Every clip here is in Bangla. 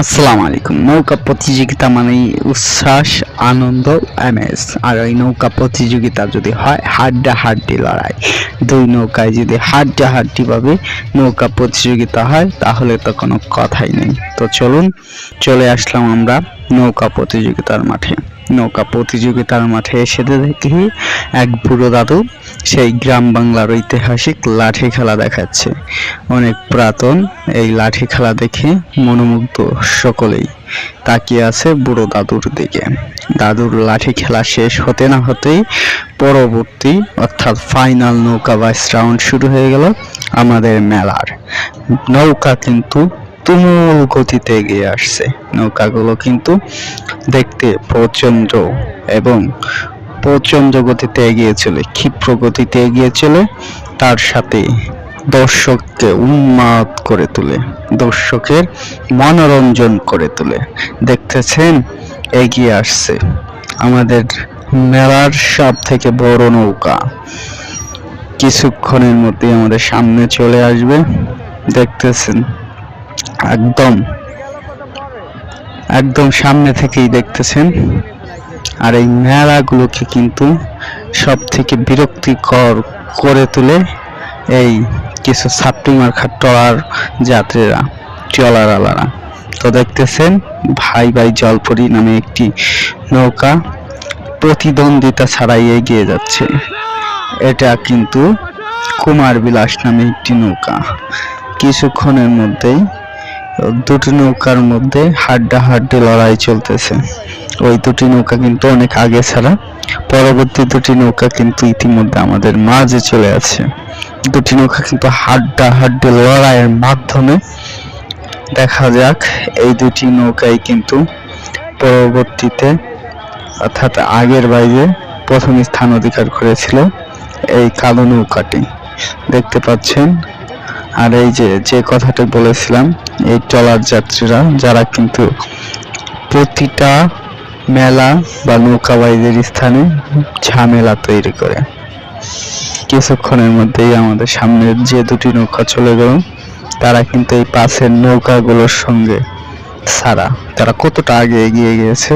আসসালামু আলাইকুম। নৌকা প্রতিযোগিতা মানেই উচ্ছ্বাস, আনন্দ এমএস আর ওই নৌকা প্রতিযোগিতা যদি হয় হাড্ডা হাড্ডি লড়াই। দুই নৌকায় যদি হাড্ডা হাড্ডিভাবে নৌকা প্রতিযোগিতা হয়, তাহলে তো কোনো কথাই নেই। তো চলুন, চলে আসলাম আমরা নৌকা প্রতিযোগিতার মাঠে। নৌকা প্রতিযোগিতার মাঠে এসে দেখি এক বুড়ো দাদু সেই গ্রাম বাংলার ঐতিহাসিক লাঠি খেলা দেখাচ্ছে। অনেক পুরাতন, এই লাঠি খেলা দেখে মনোমুগ্ধ সকলেই। তাকিয়ে আছে বুড়ো দাদুর দিকে। দাদুর লাঠি খেলা শেষ হতে না হতেই পরবর্তী, অর্থাৎ ফাইনাল নৌকা বাইস রাউন্ড শুরু হয়ে গেল আমাদের মেলার। নৌকা কিন্তু তুমুল গতিতে এগিয়ে আসছে। নৌকাগুলো কিন্তু দেখতে প্রচণ্ড এবং প্রচণ্ড গতিতে এগিয়ে চলে, ক্ষিপ্র গতিতে এগিয়ে চলে, তার সাথে দর্শককে উন্মাদ করে তোলে, দর্শকের মনোরঞ্জন করে তোলে। দেখতেছেন, এগিয়ে আসছে আমাদের মেলার সব থেকে বড় নৌকা। কিছুক্ষণের মধ্যে আমাদের সামনে চলে আসবে। দেখতেছেন, একদম একদম সামনে থেকেই দেখতেছেন। আর এই মেলাগুলোকে কিন্তু সব থেকে বিরক্তিকর করে তোলে এই কিছু ছাপটি মার্কা ট্রলার যাত্রীরা, ট্রলারওয়ালারা। তো দেখতেছেন, ভাই ভাই জলপরি নামে একটি নৌকা প্রতিদ্বন্দ্বিতা ছাড়াই এগিয়ে যাচ্ছে। এটা কিন্তু কুমার বিলাস নামে একটি নৌকা। কিছুক্ষণের মধ্যেই দুটি নৌকার মধ্যে হাড্ডা হাড্ডি লড়াই চলতেছে। ওই দুটি নৌকা কিন্তু অনেক আগে ছাড়া, পরবর্তী দুটি নৌকা কিন্তু ইতিমধ্যে আমাদের মাঝে চলে আছে। দুটি নৌকা কিন্তু হাড্ডা হাড্ডি লড়াইয়ের মাধ্যমে দেখা যাক, এই দুটি নৌকাই কিন্তু পরবর্তীতে, অর্থাৎ আগের বাইরে প্রথম স্থান অধিকার করেছিল এই কালো নৌকাটি। দেখতে পাচ্ছেন আর এই যে যে কথাটি বলেছিলাম, এই ট্রলার যাত্রীরা, যারা কিন্তু প্রতিটা মেলা বা নৌকাবাইদের স্থানে ঝামেলা তৈরি করে। কিছুক্ষণের মধ্যেই আমাদের সামনে যে দুটি নৌকা চলে গেল, তারা কিন্তু এই পাশের নৌকাগুলোর সঙ্গে ছাড়া। তারা কতটা আগে এগিয়ে গিয়েছে,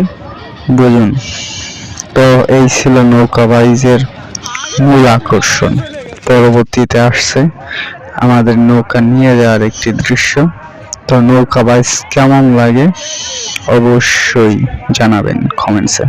বুঝুন? তো এই ছিল নৌকাবাইজের মূল আকর্ষণ। পরবর্তীতে আসছে আমাদের নৌকা নিয়ে যাওয়ার একটি দৃশ্য। তো নৌকা বাইস কেমন লাগে অবশ্যই জানাবেন কমেন্টসে।